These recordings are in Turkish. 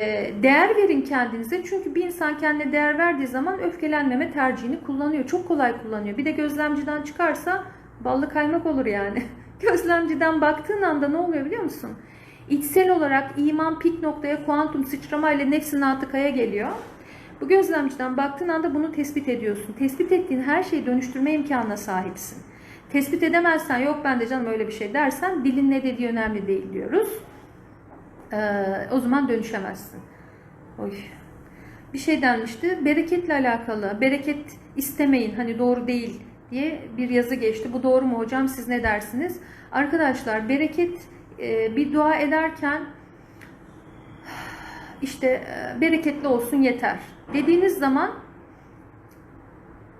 E, değer verin kendinize. Çünkü bir insan kendine değer verdiği zaman öfkelenmeme tercihini kullanıyor. Çok kolay kullanıyor. Bir de gözlemciden çıkarsa ballı kaymak olur yani. Gözlemciden baktığın anda ne oluyor biliyor musun? İçsel olarak iman pik noktaya kuantum sıçrama ile nefsin natıkaya geliyor. Bu gözlemciden baktığın anda bunu tespit ediyorsun. Tespit ettiğin her şeyi dönüştürme imkanına sahipsin. Tespit edemezsen yok ben de canım öyle bir şey dersen dilin ne dediği önemli değil diyoruz. Ee, o zaman dönüşemezsin. Oy. Bir şey denmişti. Bereketle alakalı. Bereket istemeyin hani doğru değil diye bir yazı geçti. Bu doğru mu hocam? Siz ne dersiniz? Arkadaşlar bereket e, bir dua ederken işte e, bereketli olsun yeter dediğiniz zaman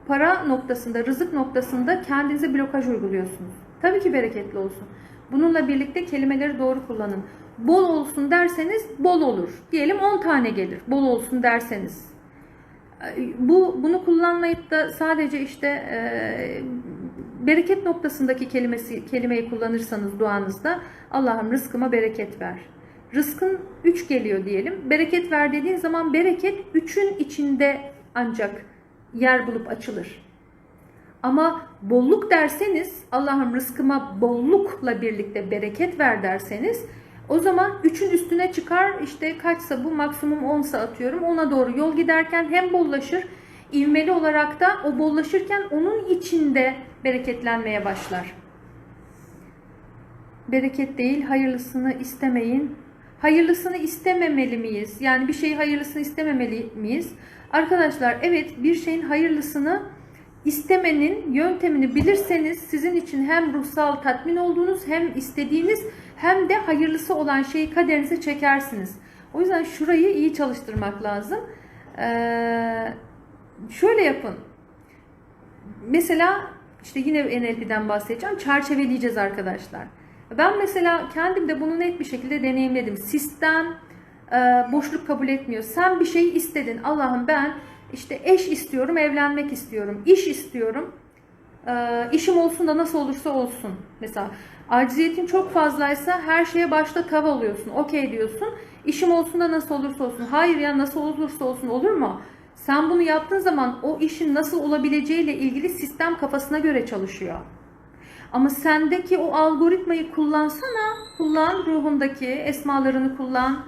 para noktasında, rızık noktasında kendinize blokaj uyguluyorsunuz. Tabii ki bereketli olsun. Bununla birlikte kelimeleri doğru kullanın. Bol olsun derseniz bol olur. Diyelim 10 tane gelir. Bol olsun derseniz. Bu bunu kullanmayıp da sadece işte e, bereket noktasındaki kelimesi kelimeyi kullanırsanız duanızda Allah'ım rızkıma bereket ver. Rızkın 3 geliyor diyelim. Bereket ver dediğin zaman bereket 3'ün içinde ancak yer bulup açılır. Ama bolluk derseniz Allah'ım rızkıma bollukla birlikte bereket ver derseniz o zaman 3'ün üstüne çıkar işte kaçsa bu maksimum 10'sa atıyorum ona doğru yol giderken hem bollaşır ivmeli olarak da o bollaşırken onun içinde bereketlenmeye başlar. Bereket değil hayırlısını istemeyin. Hayırlısını istememeli miyiz? Yani bir şeyi hayırlısını istememeli miyiz? Arkadaşlar evet bir şeyin hayırlısını istemenin yöntemini bilirseniz sizin için hem ruhsal tatmin olduğunuz hem istediğiniz hem de hayırlısı olan şeyi kaderinize çekersiniz. O yüzden şurayı iyi çalıştırmak lazım. Ee, şöyle yapın. Mesela işte yine NLP'den bahsedeceğim. Çerçeveleyeceğiz arkadaşlar. Ben mesela kendim de bunu net bir şekilde deneyimledim. Sistem e, boşluk kabul etmiyor. Sen bir şey istedin. Allah'ım ben işte eş istiyorum, evlenmek istiyorum, iş istiyorum. E, işim olsun da nasıl olursa olsun. Mesela aciziyetin çok fazlaysa her şeye başta tav alıyorsun. Okey diyorsun. İşim olsun da nasıl olursa olsun. Hayır ya nasıl olursa olsun olur mu? Sen bunu yaptığın zaman o işin nasıl olabileceğiyle ilgili sistem kafasına göre çalışıyor. Ama sendeki o algoritmayı kullansana. Kullan ruhundaki esmalarını kullan.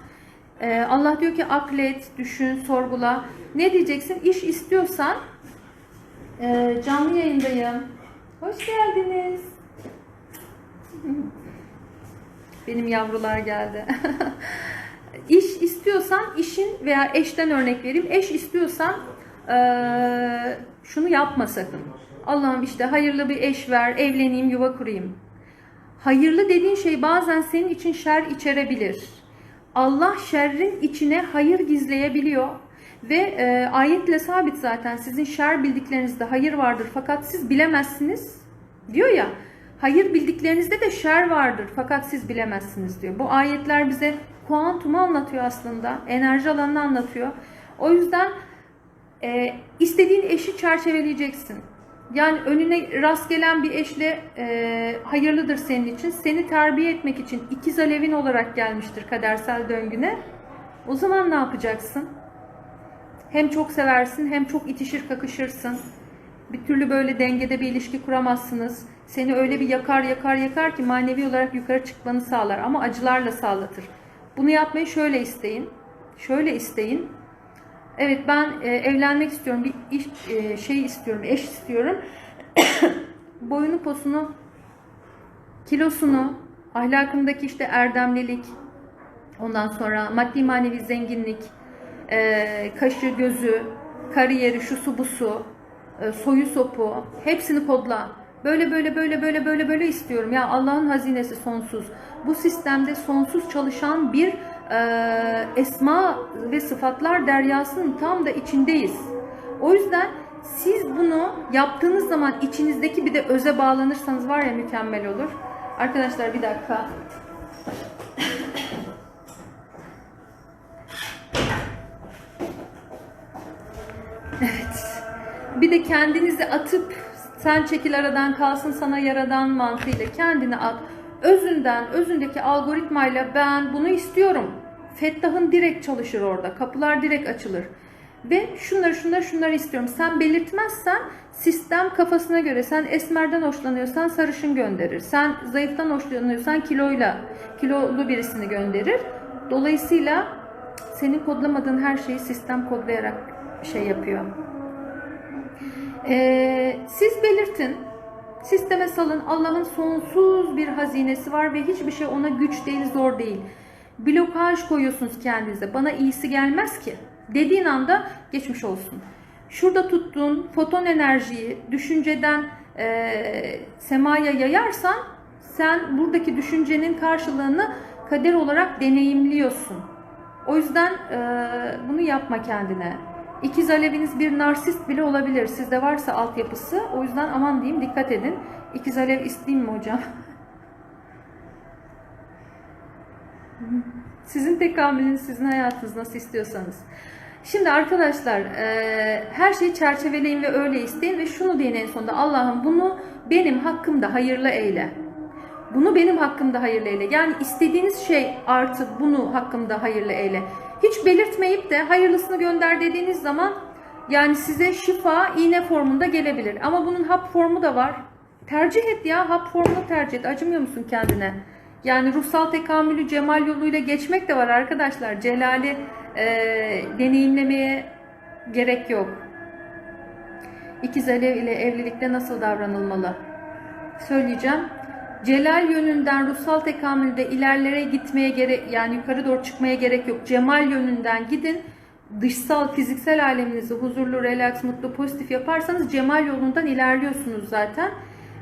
Ee, Allah diyor ki aklet, düşün, sorgula. Ne diyeceksin? İş istiyorsan e, canlı yayındayım. Hoş geldiniz. Benim yavrular geldi. İş istiyorsan işin veya eşten örnek vereyim. Eş istiyorsan e, şunu yapma sakın. Allah'ım işte hayırlı bir eş ver, evleneyim, yuva kurayım. Hayırlı dediğin şey bazen senin için şer içerebilir. Allah şerrin içine hayır gizleyebiliyor. Ve e, ayetle sabit zaten sizin şer bildiklerinizde hayır vardır fakat siz bilemezsiniz. Diyor ya hayır bildiklerinizde de şer vardır fakat siz bilemezsiniz diyor. Bu ayetler bize kuantumu anlatıyor aslında. Enerji alanını anlatıyor. O yüzden e, istediğin eşi çerçeveleyeceksin. Yani önüne rast gelen bir eşle e, hayırlıdır senin için. Seni terbiye etmek için ikiz alevin olarak gelmiştir kadersel döngüne. O zaman ne yapacaksın? Hem çok seversin hem çok itişir kakışırsın. Bir türlü böyle dengede bir ilişki kuramazsınız. Seni öyle bir yakar yakar yakar ki manevi olarak yukarı çıkmanı sağlar ama acılarla sağlatır. Bunu yapmayı şöyle isteyin. Şöyle isteyin. Evet ben e, evlenmek istiyorum. Bir iş e, şey istiyorum, eş istiyorum. Boyunu, posunu, kilosunu, ahlakındaki işte erdemlilik, ondan sonra maddi manevi zenginlik, e, kaşı, gözü, kariyeri, şusu busu, e, soyu sopu hepsini kodla. Böyle böyle böyle böyle böyle böyle istiyorum. Ya Allah'ın hazinesi sonsuz. Bu sistemde sonsuz çalışan bir e, esma ve sıfatlar deryasının tam da içindeyiz. O yüzden siz bunu yaptığınız zaman içinizdeki bir de öze bağlanırsanız var ya mükemmel olur. Arkadaşlar bir dakika. Bir de kendinizi atıp sen çekil aradan kalsın sana yaradan mantığıyla kendini at. Özünden, özündeki algoritmayla ben bunu istiyorum. Fettah'ın direkt çalışır orada. Kapılar direkt açılır. Ve şunları şunları şunları istiyorum. Sen belirtmezsen sistem kafasına göre sen esmerden hoşlanıyorsan sarışın gönderir. Sen zayıftan hoşlanıyorsan kiloyla kilolu birisini gönderir. Dolayısıyla senin kodlamadığın her şeyi sistem kodlayarak şey yapıyor. Ee, siz belirtin. Sisteme salın. Allah'ın sonsuz bir hazinesi var ve hiçbir şey ona güç değil, zor değil. Blokaj koyuyorsunuz kendinize. Bana iyisi gelmez ki. Dediğin anda geçmiş olsun. Şurada tuttuğun foton enerjiyi düşünceden e, semaya yayarsan sen buradaki düşüncenin karşılığını kader olarak deneyimliyorsun. O yüzden e, bunu yapma kendine. İkiz aleviniz bir narsist bile olabilir. Sizde varsa altyapısı. O yüzden aman diyeyim dikkat edin. İkiz alev isteyeyim mi hocam? Sizin tekamülünüz, sizin hayatınız nasıl istiyorsanız. Şimdi arkadaşlar e, her şeyi çerçeveleyin ve öyle isteyin ve şunu deyin en sonunda Allah'ım bunu benim hakkımda hayırlı eyle. Bunu benim hakkımda hayırlı eyle. Yani istediğiniz şey artı bunu hakkımda hayırlı eyle. Hiç belirtmeyip de hayırlısını gönder dediğiniz zaman yani size şifa iğne formunda gelebilir. Ama bunun hap formu da var. Tercih et ya hap formunu tercih et. Acımıyor musun kendine? Yani ruhsal tekamülü cemal yoluyla geçmek de var arkadaşlar. Celali e, deneyimlemeye gerek yok. İkiz alev ile evlilikte nasıl davranılmalı? Söyleyeceğim. Celal yönünden ruhsal tekamülde ilerlere gitmeye gerek yani yukarı doğru çıkmaya gerek yok. Cemal yönünden gidin. Dışsal, fiziksel aleminizi huzurlu, relax, mutlu, pozitif yaparsanız cemal yolundan ilerliyorsunuz zaten.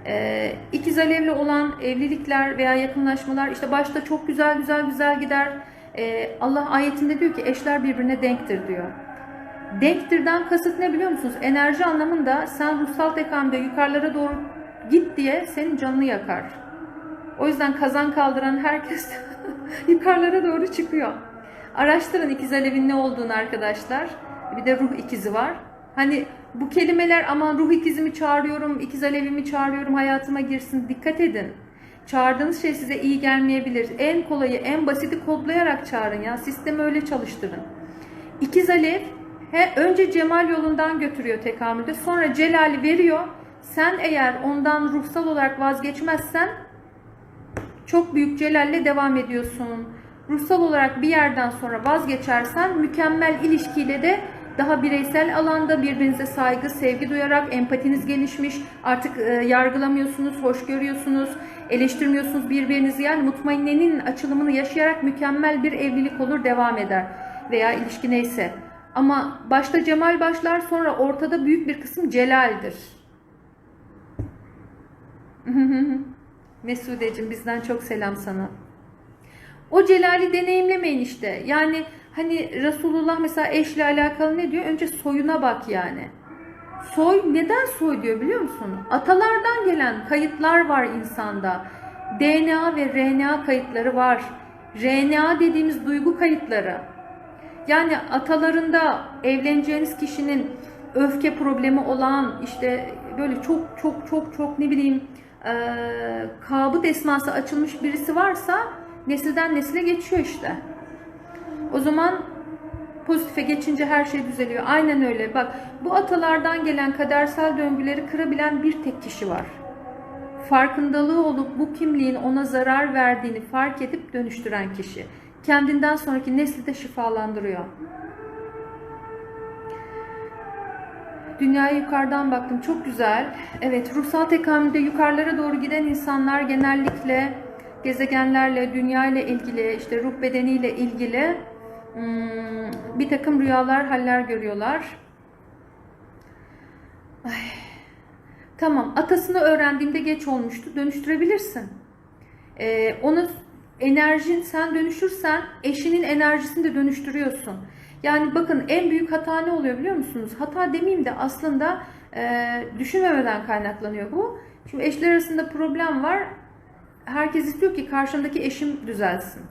Ee, ikiz alevli olan evlilikler veya yakınlaşmalar işte başta çok güzel güzel güzel gider. Ee, Allah ayetinde diyor ki eşler birbirine denktir diyor. Denktirden kasıt ne biliyor musunuz? Enerji anlamında sen ruhsal tekamülde yukarılara doğru git diye senin canını yakar. O yüzden kazan kaldıran herkes yukarılara doğru çıkıyor. Araştırın ikiz alevin ne olduğunu arkadaşlar. Bir de ruh ikizi var. Hani bu kelimeler aman ruh ikizimi çağırıyorum, ikiz alevimi çağırıyorum hayatıma girsin. Dikkat edin. Çağırdığınız şey size iyi gelmeyebilir. En kolayı, en basiti kodlayarak çağırın ya. Sistemi öyle çalıştırın. İkiz alev he, önce cemal yolundan götürüyor tekamülde. Sonra celali veriyor. Sen eğer ondan ruhsal olarak vazgeçmezsen çok büyük celalle devam ediyorsun. Ruhsal olarak bir yerden sonra vazgeçersen mükemmel ilişkiyle de daha bireysel alanda birbirinize saygı, sevgi duyarak empatiniz gelişmiş. Artık e, yargılamıyorsunuz, hoş görüyorsunuz, eleştirmiyorsunuz birbirinizi. Yani mutmainnenin açılımını yaşayarak mükemmel bir evlilik olur, devam eder. Veya ilişki neyse. Ama başta cemal başlar, sonra ortada büyük bir kısım celaldir. Mesudeciğim bizden çok selam sana. O celali deneyimlemeyin işte. Yani hani Resulullah mesela eşle alakalı ne diyor? Önce soyuna bak yani. Soy neden soy diyor biliyor musun? Atalardan gelen kayıtlar var insanda. DNA ve RNA kayıtları var. RNA dediğimiz duygu kayıtları. Yani atalarında evleneceğiniz kişinin öfke problemi olan işte böyle çok çok çok çok ne bileyim e, kabut esması açılmış birisi varsa nesilden nesile geçiyor işte. O zaman pozitife geçince her şey düzeliyor. Aynen öyle. Bak bu atalardan gelen kadersel döngüleri kırabilen bir tek kişi var. Farkındalığı olup bu kimliğin ona zarar verdiğini fark edip dönüştüren kişi. Kendinden sonraki nesli de şifalandırıyor. Dünyaya yukarıdan baktım. Çok güzel. Evet, ruhsal tekamülde yukarılara doğru giden insanlar genellikle gezegenlerle, dünya ile ilgili, işte ruh bedeniyle ilgili hmm, bir takım rüyalar, haller görüyorlar. Ay. Tamam, atasını öğrendiğimde geç olmuştu. Dönüştürebilirsin. Ee, onu enerjin sen dönüşürsen eşinin enerjisini de dönüştürüyorsun. Yani bakın en büyük hata ne oluyor biliyor musunuz? Hata demeyeyim de aslında e, düşünmemeden kaynaklanıyor bu. Şimdi eşler arasında problem var. Herkes istiyor ki karşımdaki eşim düzelsin.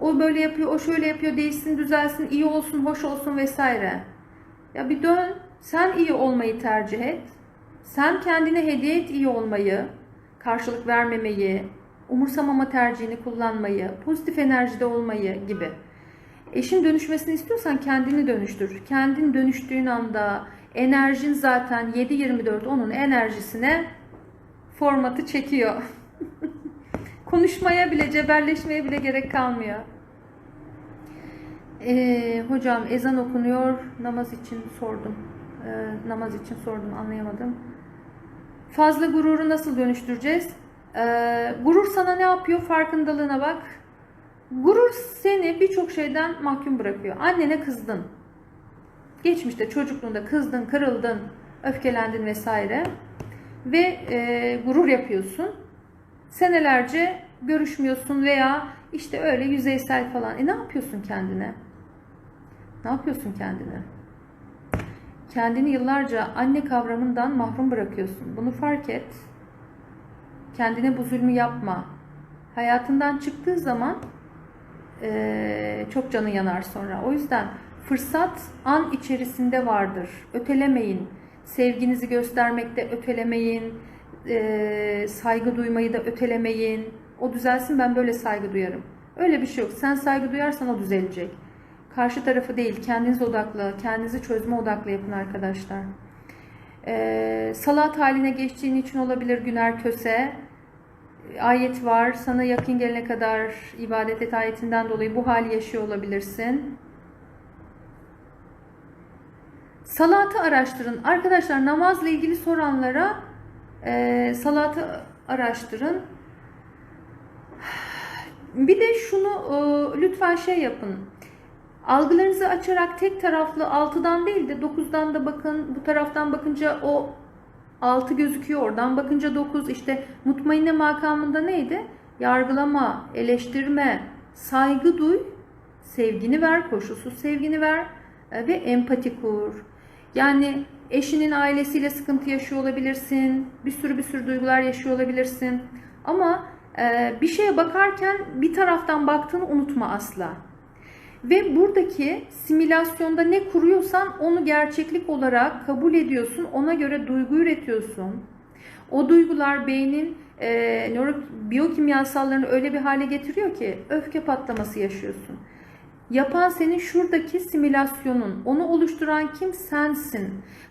O böyle yapıyor, o şöyle yapıyor, değişsin, düzelsin, iyi olsun, hoş olsun vesaire. Ya bir dön, sen iyi olmayı tercih et. Sen kendine hediye et iyi olmayı, karşılık vermemeyi, umursamama tercihini kullanmayı, pozitif enerjide olmayı gibi. Eşin dönüşmesini istiyorsan kendini dönüştür. Kendin dönüştüğün anda enerjin zaten 7-24 onun enerjisine formatı çekiyor. Konuşmaya bile, cebelleşmeye bile gerek kalmıyor. Ee, hocam ezan okunuyor. Namaz için sordum. Ee, namaz için sordum anlayamadım. Fazla gururu nasıl dönüştüreceğiz? Ee, gurur sana ne yapıyor? Farkındalığına bak. Gurur seni birçok şeyden mahkum bırakıyor. Annene kızdın. Geçmişte çocukluğunda kızdın, kırıldın, öfkelendin vesaire. Ve e, gurur yapıyorsun. Senelerce görüşmüyorsun veya işte öyle yüzeysel falan. E ne yapıyorsun kendine? Ne yapıyorsun kendine? Kendini yıllarca anne kavramından mahrum bırakıyorsun. Bunu fark et. Kendine bu zulmü yapma. Hayatından çıktığı zaman eee, çok canı yanar sonra. O yüzden fırsat an içerisinde vardır. Ötelemeyin. Sevginizi göstermekte ötelemeyin. Eee, saygı duymayı da ötelemeyin. O düzelsin ben böyle saygı duyarım. Öyle bir şey yok. Sen saygı duyarsan o düzelecek. Karşı tarafı değil, kendiniz odaklı, kendinizi çözme odaklı yapın arkadaşlar. Ee, salat haline geçtiğin için olabilir güner köse. Ayet var, sana yakın gelene kadar ibadet et ayetinden dolayı bu hali yaşıyor olabilirsin. Salatı araştırın. Arkadaşlar namazla ilgili soranlara e, salatı araştırın. Bir de şunu e, lütfen şey yapın. Algılarınızı açarak tek taraflı 6'dan değil de 9'dan da bakın. Bu taraftan bakınca o 6 gözüküyor. Oradan bakınca 9. İşte mutmainne makamında neydi? Yargılama, eleştirme, saygı duy, sevgini ver, koşulsuz sevgini ver e, ve empati kur. Yani eşinin ailesiyle sıkıntı yaşıyor olabilirsin. Bir sürü bir sürü duygular yaşıyor olabilirsin. Ama e, bir şeye bakarken bir taraftan baktığını unutma asla. Ve buradaki simülasyonda ne kuruyorsan onu gerçeklik olarak kabul ediyorsun. Ona göre duygu üretiyorsun. O duygular beynin e, nöro, biyokimyasallarını öyle bir hale getiriyor ki öfke patlaması yaşıyorsun. Yapan senin şuradaki simülasyonun. Onu oluşturan kim? Sensin.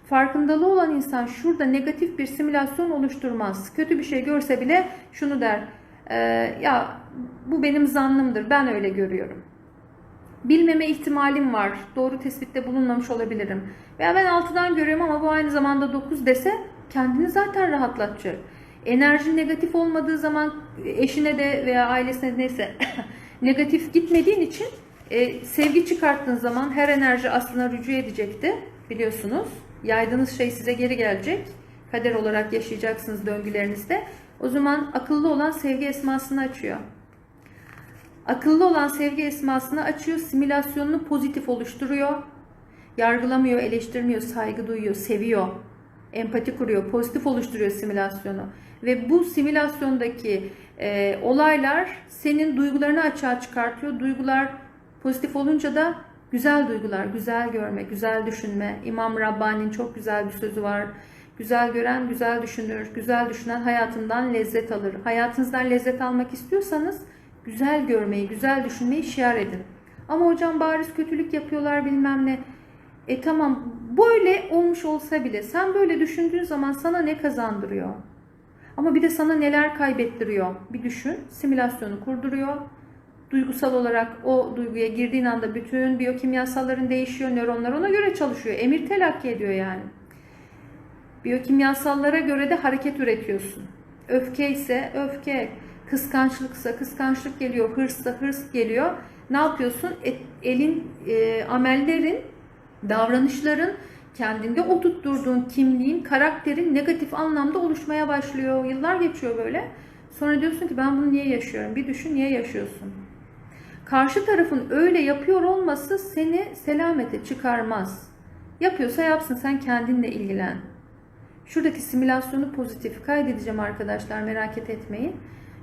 Farkındalığı olan insan şurada negatif bir simülasyon oluşturmaz. Kötü bir şey görse bile şunu der. "E, ya bu benim zannımdır. Ben öyle görüyorum. Bilmeme ihtimalim var. Doğru tespitte bulunmamış olabilirim. Veya ben 6'dan görüyorum ama bu aynı zamanda 9 dese kendini zaten rahatlatacak. Enerji negatif olmadığı zaman eşine de veya ailesine de neyse negatif gitmediğin için e, sevgi çıkarttığın zaman her enerji aslında rücu edecekti biliyorsunuz. Yaydığınız şey size geri gelecek. Kader olarak yaşayacaksınız döngülerinizde. O zaman akıllı olan sevgi esmasını açıyor. Akıllı olan sevgi esmasını açıyor, simülasyonunu pozitif oluşturuyor. Yargılamıyor, eleştirmiyor, saygı duyuyor, seviyor. Empati kuruyor, pozitif oluşturuyor simülasyonu. Ve bu simülasyondaki e, olaylar senin duygularını açığa çıkartıyor. Duygular pozitif olunca da güzel duygular, güzel görme, güzel düşünme. İmam Rabbani'nin çok güzel bir sözü var. Güzel gören güzel düşünür, güzel düşünen hayatından lezzet alır. Hayatınızdan lezzet almak istiyorsanız güzel görmeyi, güzel düşünmeyi şiar edin. Ama hocam bariz kötülük yapıyorlar bilmem ne. E tamam böyle olmuş olsa bile sen böyle düşündüğün zaman sana ne kazandırıyor? Ama bir de sana neler kaybettiriyor? Bir düşün. Simülasyonu kurduruyor. Duygusal olarak o duyguya girdiğin anda bütün biyokimyasalların değişiyor. Nöronlar ona göre çalışıyor. Emir telakki ediyor yani. Biyokimyasallara göre de hareket üretiyorsun. Öfke ise öfke, kıskançlıksa kıskançlık geliyor, hırssa hırs geliyor. Ne yapıyorsun? E, elin, e, amellerin, davranışların kendinde oturtturduğun kimliğin, karakterin negatif anlamda oluşmaya başlıyor. Yıllar geçiyor böyle. Sonra diyorsun ki ben bunu niye yaşıyorum? Bir düşün niye yaşıyorsun? Karşı tarafın öyle yapıyor olması seni selamete çıkarmaz. Yapıyorsa yapsın sen kendinle ilgilen. Şuradaki simülasyonu pozitif kaydedeceğim arkadaşlar merak etmeyin.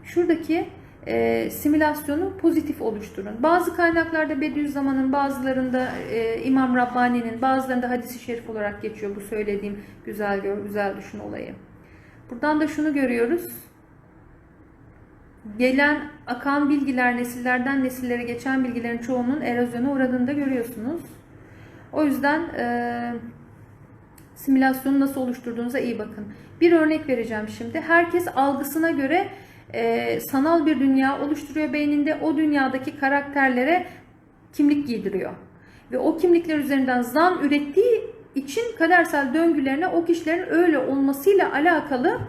Şuradaki e, simülasyonu pozitif oluşturun. Bazı kaynaklarda Bediüzzaman'ın, bazılarında e, İmam Rabbani'nin, bazılarında hadisi şerif olarak geçiyor bu söylediğim güzel gör, güzel düşün olayı. Buradan da şunu görüyoruz. gelen akan bilgiler nesillerden nesillere geçen bilgilerin çoğunun erozyona uğradığını da görüyorsunuz. O yüzden e, simülasyonu nasıl oluşturduğunuza iyi bakın. Bir örnek vereceğim şimdi. Herkes algısına göre e, sanal bir dünya oluşturuyor beyninde. O dünyadaki karakterlere kimlik giydiriyor. Ve o kimlikler üzerinden zan ürettiği için kadersel döngülerine o kişilerin öyle olmasıyla alakalı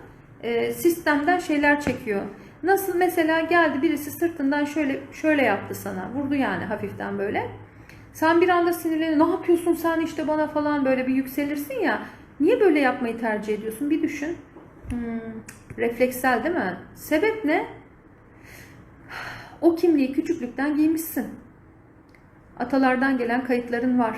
e, sistemden şeyler çekiyor. Nasıl mesela geldi birisi sırtından şöyle şöyle yaptı sana. Vurdu yani hafiften böyle. Sen bir anda sinirlenir. Ne yapıyorsun sen işte bana falan böyle bir yükselirsin ya. Niye böyle yapmayı tercih ediyorsun? Bir düşün. Hmm, refleksel değil mi? Sebep ne? O kimliği küçüklükten giymişsin. Atalardan gelen kayıtların var.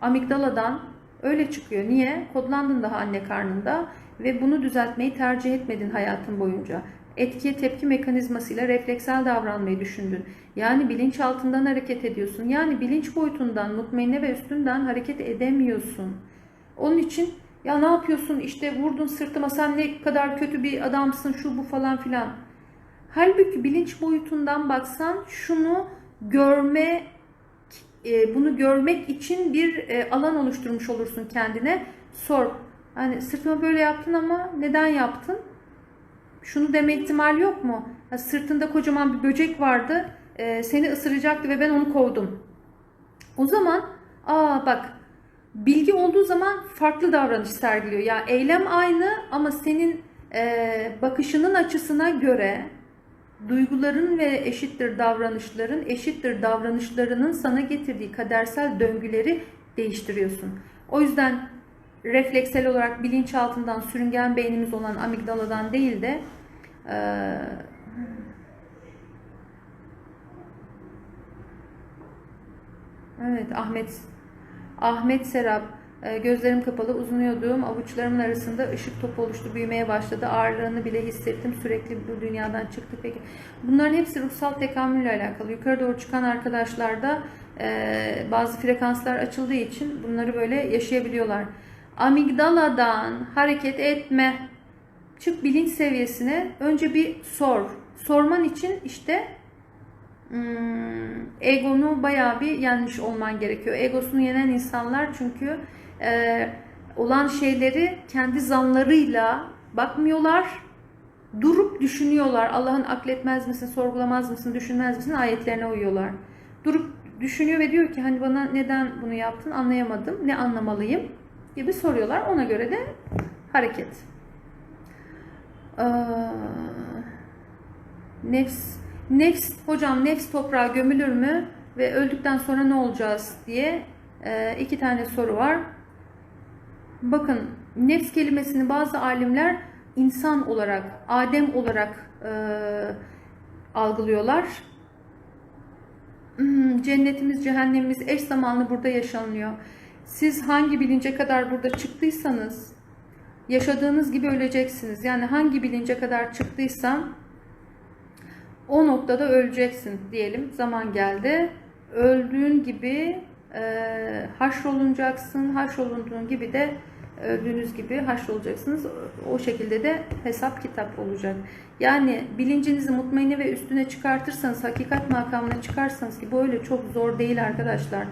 Amigdaladan öyle çıkıyor. Niye? Kodlandın daha anne karnında ve bunu düzeltmeyi tercih etmedin hayatın boyunca. Etki tepki mekanizmasıyla refleksel davranmayı düşündün. Yani bilinç altından hareket ediyorsun. Yani bilinç boyutundan, mutmainne ve üstünden hareket edemiyorsun. Onun için ya ne yapıyorsun işte vurdun sırtıma sen ne kadar kötü bir adamsın şu bu falan filan. Halbuki bilinç boyutundan baksan şunu görme e, bunu görmek için bir e, alan oluşturmuş olursun kendine. Sor. Hani sırtıma böyle yaptın ama neden yaptın? Şunu deme ihtimal yok mu? Sırtında kocaman bir böcek vardı. e, seni ısıracaktı ve ben onu kovdum. O zaman aa bak bilgi olduğu zaman farklı davranış sergiliyor. Ya eylem aynı ama senin e, bakışının açısına göre duyguların ve eşittir davranışların, eşittir davranışlarının sana getirdiği kadersel döngüleri değiştiriyorsun. O yüzden refleksel olarak bilinçaltından sürüngen beynimiz olan amigdaladan değil de eee, Evet Ahmet Ahmet Serap e, gözlerim kapalı uzunuyorduğum avuçlarımın arasında ışık topu oluştu büyümeye başladı. Ağırlığını bile hissettim sürekli bu dünyadan çıktı. Peki bunların hepsi ruhsal tekamülle alakalı. Yukarı doğru çıkan arkadaşlarda e, bazı frekanslar açıldığı için bunları böyle yaşayabiliyorlar. Amigdaladan hareket etme. Çık bilinç seviyesine önce bir sor. Sorman için işte egonu bayağı bir yenmiş olman gerekiyor. Egosunu yenen insanlar çünkü e, olan şeyleri kendi zanlarıyla bakmıyorlar. Durup düşünüyorlar. Allah'ın akletmez misin, sorgulamaz mısın, düşünmez misin ayetlerine uyuyorlar. Durup düşünüyor ve diyor ki hani bana neden bunu yaptın anlayamadım. Ne anlamalıyım gibi soruyorlar. Ona göre de hareket. Ee, nefs Nefs, hocam nefs toprağa gömülür mü ve öldükten sonra ne olacağız diye e, iki tane soru var. Bakın nefs kelimesini bazı alimler insan olarak, Adem olarak e, algılıyorlar. Hmm, Cennetimiz, cehennemimiz eş zamanlı burada yaşanıyor. Siz hangi bilince kadar burada çıktıysanız yaşadığınız gibi öleceksiniz. Yani hangi bilince kadar çıktıysam o noktada öleceksin diyelim. Zaman geldi. Öldüğün gibi e, haşrolunacaksın. Haşrolunduğun gibi de öldüğünüz gibi haşrolacaksınız. O şekilde de hesap kitap olacak. Yani bilincinizi mutmainne ve üstüne çıkartırsanız, hakikat makamına çıkarsanız ki bu öyle çok zor değil arkadaşlar.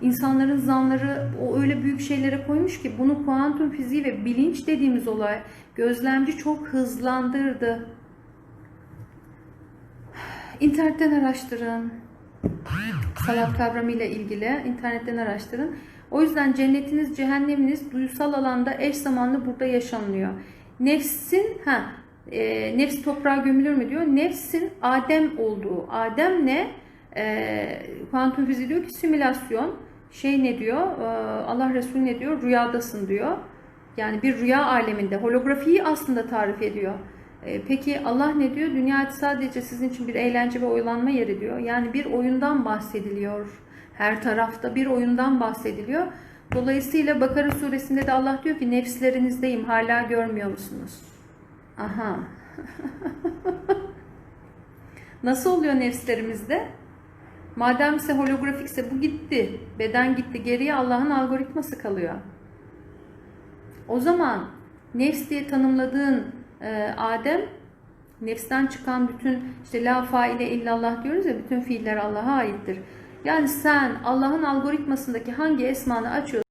İnsanların zanları o öyle büyük şeylere koymuş ki bunu kuantum fiziği ve bilinç dediğimiz olay gözlemci çok hızlandırdı. İnternetten araştırın. Salat kavramıyla ilgili internetten araştırın. O yüzden cennetiniz, cehenneminiz duysal alanda eş zamanlı burada yaşanıyor. Nefsin, ha, e, nefs toprağa gömülür mü diyor. Nefsin Adem olduğu. Adem ne? E, kuantum fiziği diyor ki simülasyon. Şey ne diyor? E, Allah Resulü ne diyor? Rüyadasın diyor. Yani bir rüya aleminde. Holografiyi aslında tarif ediyor. E, Peki Allah ne diyor? Dünya sadece sizin için bir eğlence ve oyalanma yeri diyor. Yani bir oyundan bahsediliyor. Her tarafta bir oyundan bahsediliyor. Dolayısıyla Bakara suresinde de Allah diyor ki nefslerinizdeyim hala görmüyor musunuz? Aha. Nasıl oluyor nefslerimizde? Madem ise holografikse bu gitti. Beden gitti. Geriye Allah'ın algoritması kalıyor. O zaman nefs diye tanımladığın Adem Nefsten çıkan bütün işte la faile illallah diyoruz ya bütün fiiller Allah'a aittir. Yani sen Allah'ın algoritmasındaki hangi esmanı açıyorsan